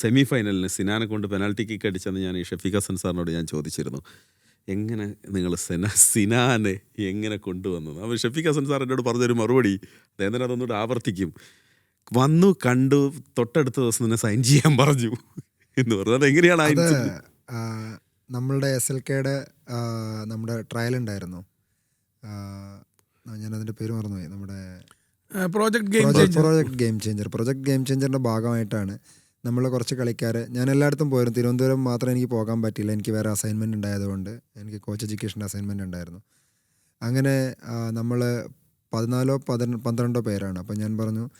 Semi ഫൈനലിന് സിനാനെ കൊണ്ട് penalty kick അടിച്ചെന്ന് ഞാൻ ഈ ഷഫീഖ് ഹസൻ സാറിനോട് ഞാൻ ചോദിച്ചിരുന്നു. എങ്ങനെ നിങ്ങൾ സെന സിനാനെ എങ്ങനെ കൊണ്ടുവന്നത് അപ്പോൾ ഷഫീഖ് ഹസൻ സാർ എന്നോട് പറഞ്ഞൊരു മറുപടി അദ്ദേഹം തന്നെ അതൊന്നുകൂടെ ആവർത്തിക്കും. വന്നു കണ്ടു തൊട്ടടുത്ത ദിവസം തന്നെ സൈൻ ചെയ്യാൻ പറഞ്ഞു എന്ന് പറഞ്ഞത് എങ്ങനെയാണ് നമ്മളുടെ എസ് എൽ കെയുടെ നമ്മുടെ ട്രയൽ ഉണ്ടായിരുന്നു. ഞാൻ ഞാനതിന്റെ പേര് മറന്നുപോയി. നമ്മുടെ project game project project game changer project game ചേഞ്ചറിന്റെ ഭാഗമായിട്ടാണ് നമ്മൾ കുറച്ച് കളിക്കാർ ഞാൻ എല്ലായിടത്തും പോയിരുന്നു. തിരുവനന്തപുരം മാത്രം എനിക്ക് പോകാൻ പറ്റിയില്ല. എനിക്ക് വേറെ അസൈൻമെന്റ് ഉണ്ടായതുകൊണ്ട്. എനിക്ക് കോച്ച് എഡ്യൂക്കേഷന്റെ അസൈൻമെന്റ് ഉണ്ടായിരുന്നു. അങ്ങനെ നമ്മൾ പതിനാലോ പതിന പന്ത്രണ്ടോ പേരാണ്. അപ്പം ഞാൻ പറഞ്ഞു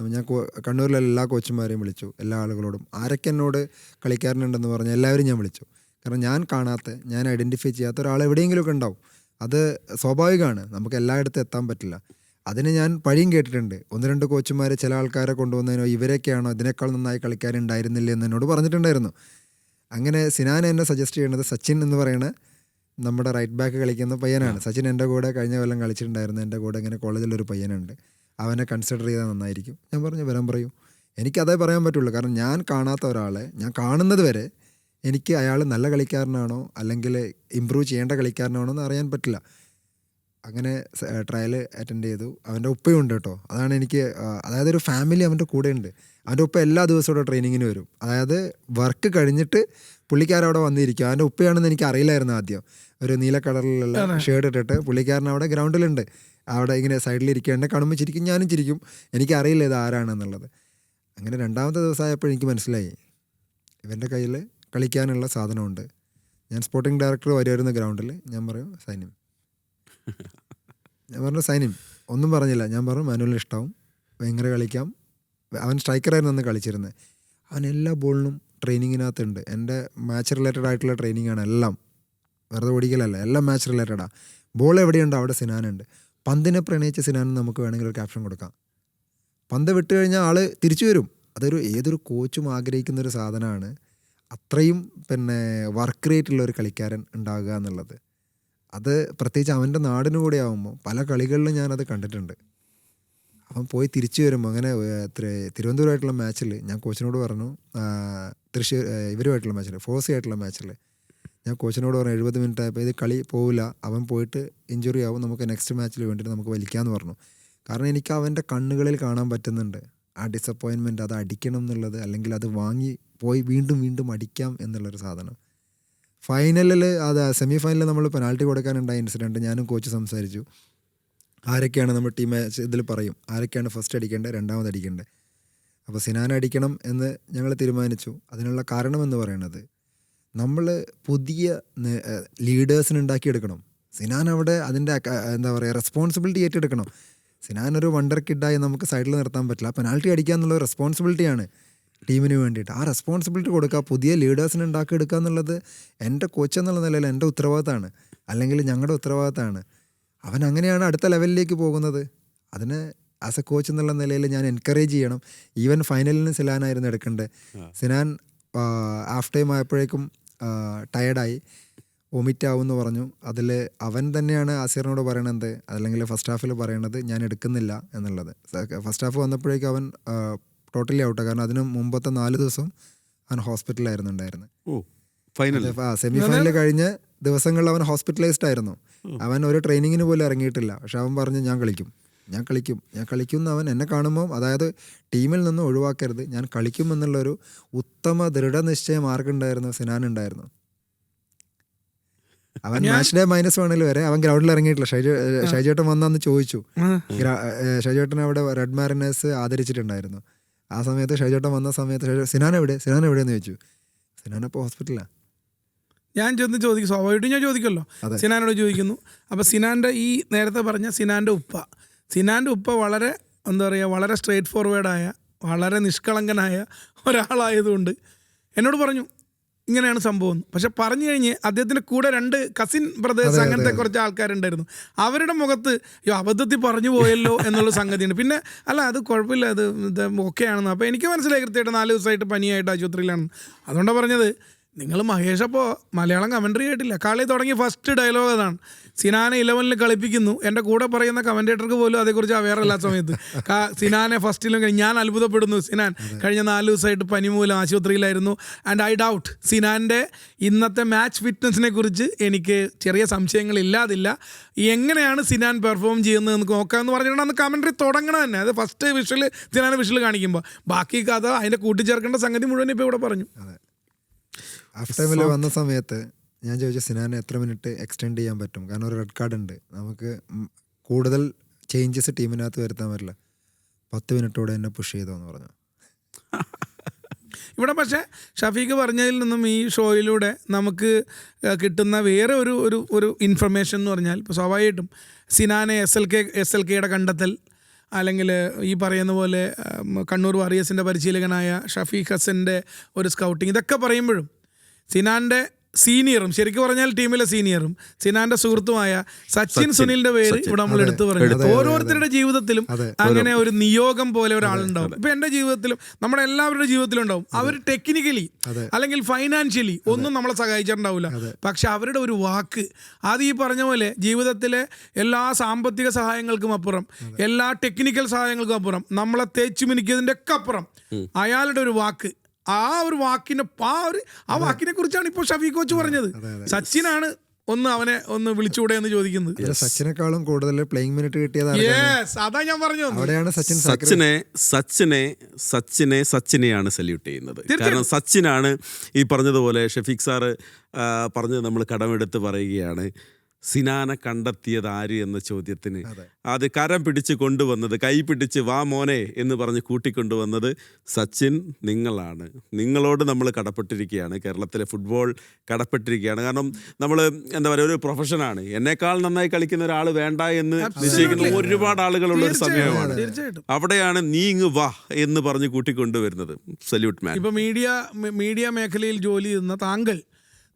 ഞാൻ കണ്ണൂരിലെ എല്ലാ കോച്ചുമാരെയും വിളിച്ചു. എല്ലാ ആളുകളോടും. ആരൊക്കെ എന്നോട് കളിക്കാരനുണ്ടെന്ന് പറഞ്ഞ് എല്ലാവരും ഞാൻ വിളിച്ചു. കാരണം ഞാൻ കാണാത്ത ഞാൻ ഐഡന്റിഫൈ ചെയ്യാത്ത ഒരാൾ എവിടെയെങ്കിലുമൊക്കെ ഉണ്ടാവും. അത് സ്വാഭാവികമാണ്. നമുക്ക് എല്ലായിടത്തും എത്താൻ പറ്റില്ല. അതിന് ഞാൻ പഴിയും കേട്ടിട്ടുണ്ട്. ഒന്ന് രണ്ട് കോച്ചുമാർ ചില ആൾക്കാരെ കൊണ്ടുവന്നതിനോ ഇവരൊക്കെയാണോ ഇതിനേക്കാൾ നന്നായി കളിക്കാനുണ്ടായിരുന്നില്ല എന്ന് എന്നോട് പറഞ്ഞിട്ടുണ്ടായിരുന്നു. അങ്ങനെ സിനാൻ എന്നെ സജസ്റ്റ് ചെയ്യുന്നത് സച്ചിൻ എന്ന് പറയുന്ന നമ്മുടെ റൈറ്റ് ബാക്ക് കളിക്കുന്ന പയ്യനാണ്. സച്ചിൻ എന്റെ കൂടെ കഴിഞ്ഞ കൊല്ലം കളിച്ചിട്ടുണ്ടായിരുന്നു. എന്റെ കൂടെ ഇങ്ങനെ കോളേജിലൊരു പയ്യനുണ്ട്. അവനെ കൺസിഡർ ചെയ്താൽ നന്നായിരിക്കും. ഞാൻ പറഞ്ഞു വരാൻ പറയൂ. എനിക്കതേ പറയാൻ പറ്റുള്ളൂ. കാരണം ഞാൻ കാണാത്ത ഒരാളെ ഞാൻ കാണുന്നത് വരെ എനിക്ക് അയാൾ നല്ല കളിക്കാരനാണോ അല്ലെങ്കിൽ ഇമ്പ്രൂവ് ചെയ്യേണ്ട കളിക്കാരനാണോ എന്ന് അറിയാൻ പറ്റില്ല. അങ്ങനെ ട്രയൽ അറ്റൻഡ് ചെയ്തു. അവന്റെ ഉപ്പയും ഉണ്ട് കേട്ടോ. അതാണ് എനിക്ക് അതായത് ഒരു ഫാമിലി അവന്റെ കൂടെ ഉണ്ട്. അവന്റെ ഉപ്പ എല്ലാ ദിവസവും ഇവിടെ ട്രെയിനിങ്ങിന് വരും. അതായത് വർക്ക് കഴിഞ്ഞിട്ട് പുള്ളിക്കാരവിടെ വന്നിരിക്കും. അവന്റെ ഉപ്പയാണെന്ന് എനിക്ക് അറിയില്ലായിരുന്നു ആദ്യം. ഒരു നീല കളറിലുള്ള ഷർട്ട് ഇട്ടിട്ട് പുള്ളിക്കാരൻ അവിടെ ഗ്രൗണ്ടിലുണ്ട്. അവിടെ ഇങ്ങനെ എന്നെ കാണുമ്പോൾ ചിരിക്കും ഞാനും ചിരിക്കും. എനിക്ക് അറിയില്ല ഇത് ആരാണെന്നുള്ളത്. അങ്ങനെ രണ്ടാമത്തെ ദിവസമായപ്പോൾ എനിക്ക് മനസ്സിലായി. ഇവന്റെ കയ്യിൽ കളിക്കാനുള്ള സാധനമുണ്ട്. ഞാൻ സ്പോർട്ടിംഗ് ഡയറക്ടർ വരുമായിരുന്നു ഗ്രൗണ്ടിൽ ഞാൻ പറയും സൈന്യം ഞാൻ പറഞ്ഞു സൈനിം ഒന്നും പറഞ്ഞില്ല. ഞാൻ പറഞ്ഞു മാനുവലിന് ഇഷ്ടമാവും ഭയങ്കര കളിക്കാം. അവൻ സ്ട്രൈക്കറായിരുന്നു അന്ന് കളിച്ചിരുന്നത്. അവൻ എല്ലാ ബോളിനും ട്രെയിനിങ്ങിനകത്തുണ്ട് എന്റെ മാച്ച് റിലേറ്റഡ് ആയിട്ടുള്ള ട്രെയിനിങ് ആണ് എല്ലാം. വെറുതെ ഓടിക്കലല്ല. എല്ലാം മാച്ച് റിലേറ്റഡാണ് ബോൾ എവിടെയുണ്ടോ? അവിടെ സിനാനുണ്ട് പന്തിനെ പ്രണയിച്ച സിനാനും നമുക്ക് വേണമെങ്കിൽ ഒരു ക്യാപ്ഷൻ കൊടുക്കാം. പന്ത് വിട്ട് കഴിഞ്ഞാൽ ആൾ തിരിച്ചു വരും. അതൊരു ഏതൊരു കോച്ചും ആഗ്രഹിക്കുന്ന ഒരു സാധനമാണ്. അത്രയും പിന്നെ വർക്ക് റേറ്റ് ഉള്ള ഒരു കളിക്കാരൻ ഉണ്ടാകുക എന്നുള്ളത്. അത് പ്രത്യേകിച്ച് അവന്റെ നാടിന് കൂടെ ആകുമ്പോൾ പല കളികളിലും ഞാനത് കണ്ടിട്ടുണ്ട്. അവൻ പോയി തിരിച്ചു വരുമ്പോൾ അങ്ങനെ തിരുവനന്തപുരമായിട്ടുള്ള മാച്ചിൽ ഞാൻ കോച്ചിനോട് പറഞ്ഞു തൃശ്ശൂർ ഇവരുമായിട്ടുള്ള മാച്ചിൽ ഫോഴ്സി ആയിട്ടുള്ള മാച്ചിൽ ഞാൻ കോച്ചിനോട് പറഞ്ഞു എഴുപത് മിനിറ്റ് ആയപ്പോൾ ഇത് കളി പോവില്ല അവൻ പോയിട്ട് ഇഞ്ചുറി ആവും നമുക്ക് നെക്സ്റ്റ് മാച്ചിൽ വേണ്ടിയിട്ട് നമുക്ക് വലിക്കാമെന്ന് പറഞ്ഞു. കാരണം എനിക്ക് അവന്റെ കണ്ണുകളിൽ കാണാൻ പറ്റുന്നുണ്ട്. ആ ഡിസപ്പോയിൻമെന്റ് അത് അടിക്കണം എന്നുള്ളത് അല്ലെങ്കിൽ അത് വാങ്ങി പോയി വീണ്ടും വീണ്ടും അടിക്കാം എന്നുള്ളൊരു സാധനം. ഫൈനലിൽ അത് സെമി ഫൈനലിൽ നമ്മൾ പെനാൽറ്റി കൊടുക്കാനുണ്ടായ ഇൻസിഡന്റ് ഞാനും കോച്ച് സംസാരിച്ചു. ആരൊക്കെയാണ് നമ്മൾ ടീം ഇതിൽ പറയും? ആരൊക്കെയാണ് ഫസ്റ്റ് അടിക്കേണ്ടത്? രണ്ടാമത് അടിക്കേണ്ടത്? അപ്പോൾ സിനാൻ അടിക്കണം എന്ന് ഞങ്ങൾ തീരുമാനിച്ചു. അതിനുള്ള കാരണം എന്ന് പറയുന്നത് നമ്മൾ പുതിയ ലീഡേഴ്സിന് ഉണ്ടാക്കിയെടുക്കണം. സിനാൻ അവിടെ അതിന്റെ എന്താ പറയുക റെസ്പോൺസിബിലിറ്റി ഏറ്റെടുക്കണം. സിനാൻ ഒരു വണ്ടർ കിഡായി നമുക്ക് സൈഡിൽ നിർത്താൻ പറ്റില്ല. പെനാൽറ്റി അടിക്കുക എന്നുള്ള റെസ്പോൺസിബിലിറ്റിയാണ് ടീമിന് വേണ്ടിയിട്ട്. ആ റെസ്പോൺസിബിലിറ്റി കൊടുക്കുക പുതിയ ലീഡേഴ്സിനെ ഉണ്ടാക്കിയെടുക്കുക എന്നുള്ളത് എന്റെ കോച്ച് എന്നുള്ള നിലയിൽ എന്റെ ഉത്തരവാദിത്തമാണ്. അല്ലെങ്കിൽ ഞങ്ങളുടെ ഉത്തരവാദിത്തമാണ്. അവൻ അങ്ങനെയാണ് അടുത്ത ലെവലിലേക്ക് പോകുന്നത്. അതിന് ആസ് എ കോച്ച് എന്നുള്ള നിലയിൽ ഞാൻ എൻകറേജ് ചെയ്യണം. ഈവൻ ഫൈനലിന് സിലാനായിരുന്നു എടുക്കേണ്ടത്. സിനാൻ ഹാഫ് ടൈം ആയപ്പോഴേക്കും ടയർഡായി വൊമിറ്റ് ആവുമെന്ന് പറഞ്ഞു. അതിൽ അവൻ തന്നെയാണ് ആസിറിനോട് പറയണത്. അല്ലെങ്കിൽ ഫസ്റ്റ് ഹാഫിൽ പറയണത് ഞാൻ എടുക്കുന്നില്ല എന്നുള്ളത്. ഫസ്റ്റ് ഹാഫ് വന്നപ്പോഴേക്കും അവൻ ടോട്ടലി ഔട്ടാണ് കാരണം അതിന് മുമ്പത്തെ നാല് ദിവസം അവൻ ഹോസ്പിറ്റലായിരുന്നു ഉണ്ടായിരുന്നത് ഓ ഫൈനൽ സെമി ഫൈനൽ കഴിഞ്ഞ ദിവസങ്ങളിൽ അവൻ ഹോസ്പിറ്റലൈസ്ഡ് ആയിരുന്നു. അവൻ ഒരു ട്രെയിനിങ്ങിന് പോലും ഇറങ്ങിയിട്ടില്ല. പക്ഷെ അവൻ പറഞ്ഞു ഞാൻ കളിക്കും ഞാൻ കളിക്കും ഞാൻ കളിക്കും എന്ന് അവൻ എന്നെ കാണുമ്പോൾ അതായത് ടീമിൽ നിന്ന് ഒഴിവാക്കരുത് ഞാൻ കളിക്കും എന്നുള്ളൊരു ഉത്തമ ദൃഢനിശ്ചയം ആർക്കുണ്ടായിരുന്നു സിനാൻ ഉണ്ടായിരുന്നു. അവൻ മാച്ച് ഡേ മൈനസ് വണ്ണിൽ വരെ അവൻ ഗ്രൗണ്ടിൽ ഇറങ്ങിയിട്ടില്ല. ഷൈജു ഷൈജേട്ടൻ വന്നന്ന് ചോദിച്ചു. ഷൈജേട്ടൻ അവിടെ റെഡ് മാരിനേഴ്സ് ആദരിച്ചിട്ടുണ്ടായിരുന്നു. ആ സമയത്ത് ഷൈജോട്ടൻ വന്ന സമയത്ത് ഷൈജോ സിനാൻ എവിടെ? സിനാൻ എവിടെയെന്ന് ചോദിച്ചു. സിനാൻ അപ്പോൾ ഹോസ്പിറ്റലാണ് ഞാൻ ചെന്ന് ചോദിക്കും സ്വാഭാവികമായിട്ടും ഞാൻ ചോദിക്കുമല്ലോ. സിനാനോട് ചോദിക്കുന്നു. അപ്പോൾ സിനാന്റെ ഈ നേരത്തെ പറഞ്ഞ സിനാന്റെ ഉപ്പ. സിനാന്റെ ഉപ്പ വളരെ എന്താ പറയുക വളരെ സ്ട്രേറ്റ് ഫോർവേഡായ വളരെ നിഷ്കളങ്കനായ ഒരാളായതുകൊണ്ട് എന്നോട് പറഞ്ഞു ഇങ്ങനെയാണ് സംഭവം. പക്ഷെ പറഞ്ഞു കഴിഞ്ഞ് അദ്ദേഹത്തിന്റെ കൂടെ രണ്ട് കസിൻ ബ്രദേഴ്സ് അങ്ങനത്തെ കുറച്ച് ആൾക്കാരുണ്ടായിരുന്നു. അവരുടെ മുഖത്ത് അയ്യോ അബദ്ധത്തിൽ പറഞ്ഞു പോയല്ലോ എന്നുള്ള സംഗതിയുണ്ട്. പിന്നെ അല്ല അത് കുഴപ്പമില്ല അത് ഓക്കെ ആണെന്ന് അപ്പോൾ എനിക്ക് മനസ്സിലായി കൃത്യമായിട്ട് നാല് ദിവസമായിട്ട് പനിയായിട്ട് ആശുപത്രിയിലാണ്. അതുകൊണ്ടാണ് പറഞ്ഞത് നിങ്ങൾ മഹേഷ് അപ്പോൾ മലയാളം കമൻട്രി കേട്ടില്ല. കളി തുടങ്ങി ഫസ്റ്റ് ഡയലോഗ് അതാണ്. സിനാനെ ഇലവനിൽ കളിപ്പിക്കുന്നു. എന്റെ കൂടെ പറയുന്ന കമന്റേറ്റർക്ക് പോലും അതേക്കുറിച്ച് അവയറല്ല സമയത്ത്. സിനാനെ ഫസ്റ്റിലും ഞാൻ അത്ഭുതപ്പെടുന്നു സിനാൻ. കഴിഞ്ഞ നാല് ദിവസമായിട്ട് പനി മൂലം ആശുപത്രിയിലായിരുന്നു. ആൻഡ് ഐ ഡൗട്ട് സിനാന്റെ ഇന്നത്തെ മാച്ച് ഫിറ്റ്നസിനെ കുറിച്ച് എനിക്ക് ചെറിയ സംശയങ്ങൾ ഇല്ലാതില്ല. എങ്ങനെയാണ് സിനാൻ പെർഫോം ചെയ്യുന്നത് ചെയ്യുന്നതെന്ന് നോക്കാമെന്ന് പറഞ്ഞിട്ടുണ്ട് അന്ന് കമൻട്രി തുടങ്ങണം തന്നെ. അത് ഫസ്റ്റ് വിഷ്വൽ സിനാൻ വിഷ്വൽ കാണിക്കുമ്പോൾ ബാക്കി കഥ അതിന്റെ കൂട്ടിച്ചേർക്കേണ്ട സംഗതി മുഴുവൻ ഇപ്പോൾ ഇവിടെ പറഞ്ഞു. ഹാഫ് ടൈമിൽ വന്ന സമയത്ത് ഞാൻ ചോദിച്ച സിനാനെ എത്ര മിനിറ്റ് എക്സ്റ്റെൻഡ് ചെയ്യാൻ പറ്റും? കാരണം ഒരു റെഡ് കാർഡ് ഉണ്ട്. നമുക്ക് കൂടുതൽ ചേഞ്ചസ് ടീമിനകത്ത് വരുത്താൻ പറ്റില്ല. പത്ത് മിനിറ്റോടെ എന്നെ പുഷ് ചെയ്തോന്ന് പറഞ്ഞു. ഇവിടെ പക്ഷേ ഷഫീഖ് പറഞ്ഞതിൽ നിന്നും ഈ ഷോയിലൂടെ നമുക്ക് കിട്ടുന്ന വേറെ ഒരു ഒരു ഒരു ഇൻഫർമേഷൻ എന്ന് പറഞ്ഞാൽ ഇപ്പോൾ സ്വാഭാവികമായിട്ടും സിനാനെ S L K S L കെയുടെ കണ്ടെത്തൽ അല്ലെങ്കിൽ ഈ പറയുന്ന പോലെ കണ്ണൂർ വാറിയേഴ്സിന്റെ പരിശീലകനായ ഷഫീഖ് ഹസന്റെ ഒരു സ്കൗട്ടിങ് ഇതൊക്കെ പറയുമ്പോഴും സിനാന്റെ സീനിയറും ശരിക്കും പറഞ്ഞാൽ ടീമിലെ സീനിയറും സിനാന്റെ സുഹൃത്തുമായ സച്ചിൻ സുനിലിന്റെ പേര് ഇവിടെ നമ്മൾ എടുത്തു പറഞ്ഞു ഓരോരുത്തരുടെ ജീവിതത്തിലും അങ്ങനെ ഒരു നിയോഗം പോലെ ഒരാളുണ്ടാവും ഇപ്പൊ എന്റെ ജീവിതത്തിലും നമ്മുടെ എല്ലാവരുടെ ജീവിതത്തിലും ഉണ്ടാവും. അവർ ടെക്നിക്കലി അല്ലെങ്കിൽ ഫൈനാൻഷ്യലി ഒന്നും നമ്മളെ സഹായിച്ചിട്ടുണ്ടാവില്ല. പക്ഷെ അവരുടെ ഒരു വാക്ക് അത് ഈ പറഞ്ഞ പോലെ ജീവിതത്തിലെ എല്ലാ സാമ്പത്തിക സഹായങ്ങൾക്കും അപ്പുറം എല്ലാ ടെക്നിക്കൽ സഹായങ്ങൾക്കും അപ്പുറം നമ്മളെ തേച്ചു മിനിക്കതിന്റെ ഒക്കെ അപ്പുറം അയാളുടെ ഒരു വാക്ക് ആ ഒരു വാക്കിനെ ആ ഒരു ആ വാക്കിനെ കുറിച്ചാണ് ഇപ്പോൾ ഷഫീഖ് കോച്ച് പറഞ്ഞത്. സച്ചിനാണ് ഒന്ന് അവനെ ഒന്ന് വിളിച്ചുകൂടെ എന്ന് ചോദിക്കുന്നത്. സച്ചിനെക്കാളും കൂടുതൽ പ്ലേയിങ് മിനിറ്റ് കിട്ടിയത് അതാ ഞാൻ പറഞ്ഞു. അവിടെയാണ് സച്ചിൻ സച്ചിനെ സച്ചിനെ സച്ചിനെ സച്ചിനെയാണ് സല്യൂട്ട് ചെയ്യുന്നത്. കാരണം സച്ചിനാണ് ഈ പറഞ്ഞതുപോലെ ഷഫീഖ് സാറ് പറഞ്ഞത് നമ്മൾ കടമെടുത്ത് പറയുകയാണ്. സിനാനെ കണ്ടെത്തിയത് ആര് എന്ന ചോദ്യത്തിന്. അത്. കരം പിടിച്ച് കൊണ്ടുവന്നത് കൈ പിടിച്ച് വാ മോനെ എന്ന് പറഞ്ഞ് കൂട്ടിക്കൊണ്ടുവന്നത് സച്ചിൻ നിങ്ങളാണ്. നിങ്ങളോട് നമ്മൾ കടപ്പെട്ടിരിക്കുകയാണ്. കേരളത്തിലെ ഫുട്ബോൾ കടപ്പെട്ടിരിക്കുകയാണ്. കാരണം നമ്മൾ എന്താ പറയുക ഒരു പ്രൊഫഷനാണ്. എന്നേക്കാൾ നന്നായി കളിക്കുന്ന ഒരാൾ വേണ്ട എന്ന് നിശ്ചയിക്കുന്ന ഒരുപാട് ആളുകളുള്ള ഒരു സമയമാണ്. അവിടെയാണ് നീ ഇങ്ങ് വാ എന്ന് പറഞ്ഞ് കൂട്ടിക്കൊണ്ടുവരുന്നത്. സല്യൂട്ട് മാൻ ഇപ്പൊ മീഡിയ മീഡിയ മേഖലയിൽ ജോലി ചെയ്യുന്ന താങ്കൾ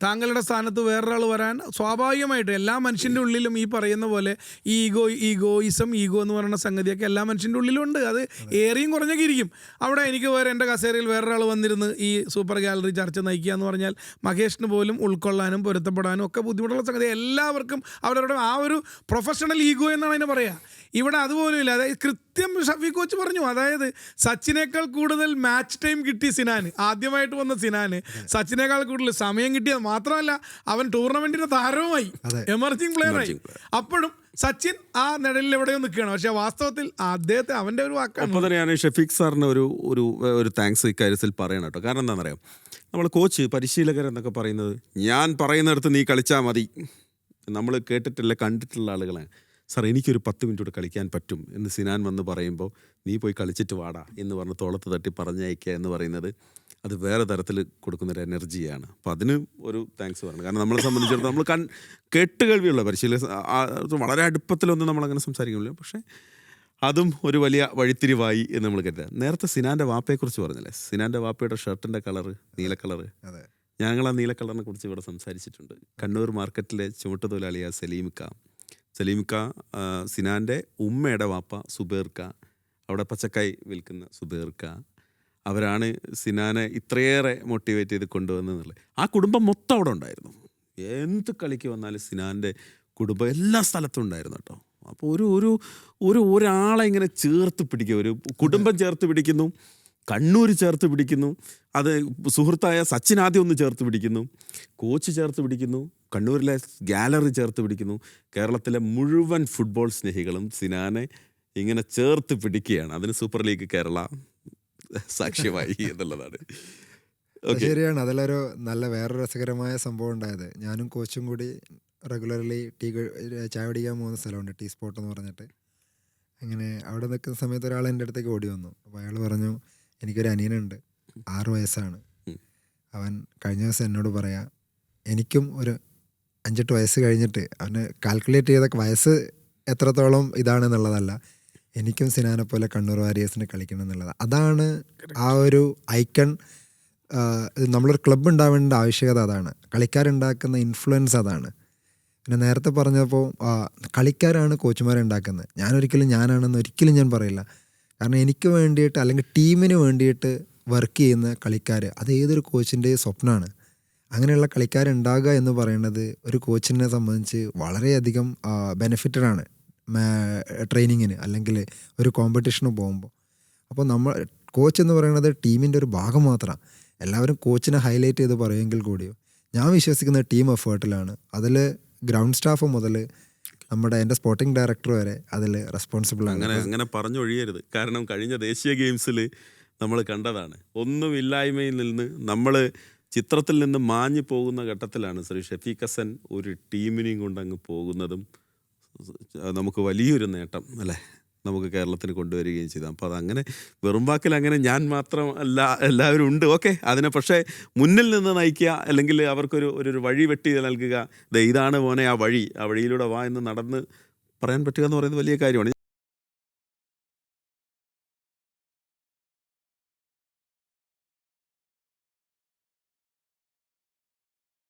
താങ്കളുടെ സ്ഥാനത്ത് വേറൊരാൾ വരാൻ സ്വാഭാവികമായിട്ട് എല്ലാ മനുഷ്യന്റെ ഉള്ളിലും ഈ പറയുന്ന പോലെ ഈഗോ ഈഗോയിസം ഈഗോ എന്ന് പറയുന്ന സംഗതിയൊക്കെ എല്ലാ മനുഷ്യന്റെ ഉള്ളിലുണ്ട് അത് ഏറിയും കുറഞ്ഞൊക്കെ ഇരിക്കും അവിടെ എനിക്ക് വേറെ എന്റെ കസേരയിൽ വേറൊരാൾ വന്നിരുന്ന് ഈ സൂപ്പർ ഗാലറി ചർച്ച നയിക്കുക എന്ന് പറഞ്ഞാൽ മഹേഷിന് പോലും ഉൾക്കൊള്ളാനും പൊരുത്തപ്പെടാനും ഒക്കെ ബുദ്ധിമുട്ടുള്ള സംഗതി. എല്ലാവർക്കും അവരവരുടെ ആ ഒരു പ്രൊഫഷണൽ ഈഗോ എന്നാണ് അതിനെ പറയുക ഇവിടെ അതുപോലും ഇല്ല. അതായത് കൃത്യം ഷഫി കോച്ച് പറഞ്ഞു. അതായത് സച്ചിനേക്കാൾ കൂടുതൽ മാച്ച് ടൈം കിട്ടി സിനാന്. ആദ്യമായിട്ട് വന്ന സിനാന്. സച്ചിനേക്കാൾ കൂടുതൽ സമയം കിട്ടിയത് മാത്രമല്ല അവൻ ടൂർണമെന്റിന്റെ താരവുമായി എമർജിംഗ് പ്ലെയറായി ആയി. അപ്പോഴും സച്ചിൻ ആ നിഴലിൽ എവിടെയോ നിൽക്കുകയാണ്. പക്ഷെ വാസ്തവത്തിൽ അദ്ദേഹത്തെ അവന്റെ ഒരു വാക്കാണ് അപ്പോൾ തന്നെ ഞാൻ ഷഫീഖ് സാറിന് ഒരു ഒരു ഒരു താങ്ക്സ് ഇക്കാര്യത്തിൽ പറയണം കേട്ടോ. കാരണം എന്താണെന്നറിയാം? നമ്മൾ കോച്ച് പരിശീലകർ എന്നൊക്കെ പറയുന്നത് ഞാൻ പറയുന്നിടത്ത് നീ കളിച്ചാൽ മതി. നമ്മൾ കേട്ടിട്ടില്ല കണ്ടിട്ടുള്ള ആളുകളാണ്. സാർ എനിക്കൊരു പത്ത് മിനിറ്റ് കൂടെ കളിക്കാൻ പറ്റും എന്ന് സിനാൻ വന്ന് പറയുമ്പോൾ നീ പോയി കളിച്ചിട്ട് വാടാ എന്ന് പറഞ്ഞ് തോളത്ത് തട്ടി പറഞ്ഞയക്കുക എന്ന് പറയുന്നത് അത് വേറെ തരത്തിൽ കൊടുക്കുന്നൊരു എനർജിയാണ്. അപ്പോൾ അതിന് ഒരു താങ്ക്സ് പറയണം. കാരണം നമ്മളെ സംബന്ധിച്ചിടത്തോളം നമ്മൾ കൺ കേട്ടുകേൾവിയുള്ള പരിശീലക ആ, വളരെ അടുപ്പത്തിലൊന്നും നമ്മളങ്ങനെ സംസാരിക്കുന്നില്ല. പക്ഷേ അതും ഒരു വലിയ വഴിത്തിരിവായി എന്ന് നമ്മൾ കരുതുക. നേരത്തെ സിനാന്റെ വാപ്പയെക്കുറിച്ച് പറഞ്ഞല്ലേ? സിനാന്റെ വാപ്പയുടെ ഷർട്ടിന്റെ കളറ് നീല കളറ്. അതെ. ഞങ്ങൾ ആ നീല കളറിനെ കുറിച്ച് ഇവിടെ സംസാരിച്ചിട്ടുണ്ട്. കണ്ണൂർ മാർക്കറ്റിലെ ചുമട്ടുതൊഴിലാളിയായ സലീമിക്ക സലീമിക്ക സിനാന്റെ ഉമ്മയുടെ വാപ്പ സുബേർക്ക അവിടെ പച്ചക്കായി വിൽക്കുന്ന സുബേർക്ക അവരാണ് സിനാനെ ഇത്രയേറെ മോട്ടിവേറ്റ് ചെയ്ത് കൊണ്ടുവന്നതെന്നുള്ളത്. ആ കുടുംബം മൊത്തം അവിടെ ഉണ്ടായിരുന്നു. എന്ത് കളിക്ക് വന്നാലും സിനാന്റെ കുടുംബം എല്ലാ സ്ഥലത്തും ഉണ്ടായിരുന്നു കേട്ടോ. അപ്പോൾ ഒരു ഒരു ഒരു ഒരാളെ ഇങ്ങനെ ചേർത്ത് പിടിക്കുക ഒരു കുടുംബം ചേർത്ത് പിടിക്കുന്നു കണ്ണൂർ ചേർത്ത് പിടിക്കുന്നു അത് സുഹൃത്തായ സച്ചിൻ ആദ്യം ഒന്ന് ചേർത്ത് പിടിക്കുന്നു കോച്ച് ചേർത്ത് പിടിക്കുന്നു കണ്ണൂരിലെ ഗാലറി ചേർത്ത് പിടിക്കുന്നു. കേരളത്തിലെ മുഴുവൻ ഫുട്ബോൾ സ്നേഹികളും സിനാനെ ഇങ്ങനെ ചേർത്ത് പിടിക്കുകയാണ്. അതിന് സൂപ്പർ ലീഗ് കേരള സാക്ഷ്യമായി എന്നുള്ളതാണ്. ശരിയാണ്. അതിലൊരു നല്ല വേറെ രസകരമായ സംഭവം ഉണ്ടായത്. ഞാനും കോച്ചും കൂടി റെഗുലർലി ടീ ചായ കുടിക്കാൻ പോകുന്ന സ്ഥലമുണ്ട് ടീ സ്പോട്ട് എന്ന് പറഞ്ഞിട്ട്. അങ്ങനെ അവിടെ നിൽക്കുന്ന സമയത്ത് ഒരാൾ എന്റെ അടുത്തേക്ക് ഓടി വന്നു. അപ്പോൾ അയാൾ പറഞ്ഞു എനിക്കൊരു അനിയനുണ്ട്. ആറ് വയസ്സാണ്. അവൻ കഴിഞ്ഞ ദിവസം എന്നോട് പറയാ എനിക്കും ഒരു അഞ്ചെട്ട് വയസ്സ് കഴിഞ്ഞിട്ട് അവന് കാൽക്കുലേറ്റ് ചെയ്ത വയസ്സ് എത്രത്തോളം ഇതാണെന്നുള്ളതല്ല. എനിക്കും സിനാനെ പോലെ കണ്ണൂർ വാരിയേഴ്സിന് കളിക്കണം എന്നുള്ളത്. അതാണ് ആ ഒരു ഐക്കൺ നമ്മളൊരു ക്ലബ്ബ് ഉണ്ടാവേണ്ട ആവശ്യകത അതാണ്. കളിക്കാരുണ്ടാക്കുന്ന ഇൻഫ്ലുവൻസ് അതാണ്. പിന്നെ നേരത്തെ പറഞ്ഞപ്പോൾ കളിക്കാരാണ് കോച്ചുമാരെ ഉണ്ടാക്കുന്നത് ഞാനൊരിക്കലും ഞാനാണെന്ന് ഒരിക്കലും ഞാൻ പറയില്ല. കാരണം എനിക്ക് വേണ്ടിയിട്ട് അല്ലെങ്കിൽ ടീമിന് വേണ്ടിയിട്ട് വർക്ക് ചെയ്യുന്ന കളിക്കാർ അത് ഏതൊരു കോച്ചിന്റെ സ്വപ്നമാണ് അങ്ങനെയുള്ള കളിക്കാരുണ്ടാകുക എന്ന് പറയുന്നത് ഒരു കോച്ചിനെ സംബന്ധിച്ച് വളരെയധികം ബെനിഫിറ്റഡ് ആണ് ട്രെയിനിങ്ങിന് അല്ലെങ്കിൽ ഒരു കോമ്പറ്റീഷന് പോകുമ്പോൾ. അപ്പോൾ നമ്മൾ കോച്ച് എന്ന് പറയുന്നത് ടീമിന്റെ ഒരു ഭാഗം മാത്രമാണ്. എല്ലാവരും കോച്ചിനെ ഹൈലൈറ്റ് ചെയ്ത് പറയുമെങ്കിൽ കൂടിയോ ഞാൻ വിശ്വസിക്കുന്ന ടീം എഫേർട്ടിലാണ് അതിൽ ഗ്രൗണ്ട് സ്റ്റാഫ് മുതൽ നമ്മുടെ എന്റെ സ്പോർട്ടിംഗ് ഡയറക്ടർ വരെ അതിൽ റെസ്പോൺസിബിൾ ആണ്. അങ്ങനെ അങ്ങനെ പറഞ്ഞൊഴിയരുത് കാരണം കഴിഞ്ഞ ദേശീയ ഗെയിംസിൽ നമ്മൾ കണ്ടതാണ് ഒന്നുമില്ലായ്മയിൽ നിന്ന് നമ്മൾ ചിത്രത്തിൽ നിന്ന് മാഞ്ഞു പോകുന്ന ഘട്ടത്തിലാണ് ശ്രീ ഷഫീഖ് ഹസൻ ഒരു ടീമിനെയും കൊണ്ട് അങ്ങ് പോകുന്നതും നമുക്ക് വലിയൊരു നേട്ടം അല്ലേ? നമുക്ക് കേരളത്തിന് കൊണ്ടുവരികയും ചെയ്തു. അപ്പോൾ അതങ്ങനെ വെറും വാക്കിൽ അങ്ങനെ ഞാൻ മാത്രം അല്ല എല്ലാവരും ഉണ്ട്. ഓക്കെ അതിനെ പക്ഷേ മുന്നിൽ നിന്ന് നയിക്കുക അല്ലെങ്കിൽ അവർക്കൊരു ഒരു വഴി വെട്ടി നൽകുക. ഇതാണ് മോനെ ആ വഴി. ആ വഴിയിലൂടെ വാ എന്ന് നടന്ന് പറയാൻ പറ്റുക എന്ന് പറയുന്നത് വലിയ കാര്യമാണ്.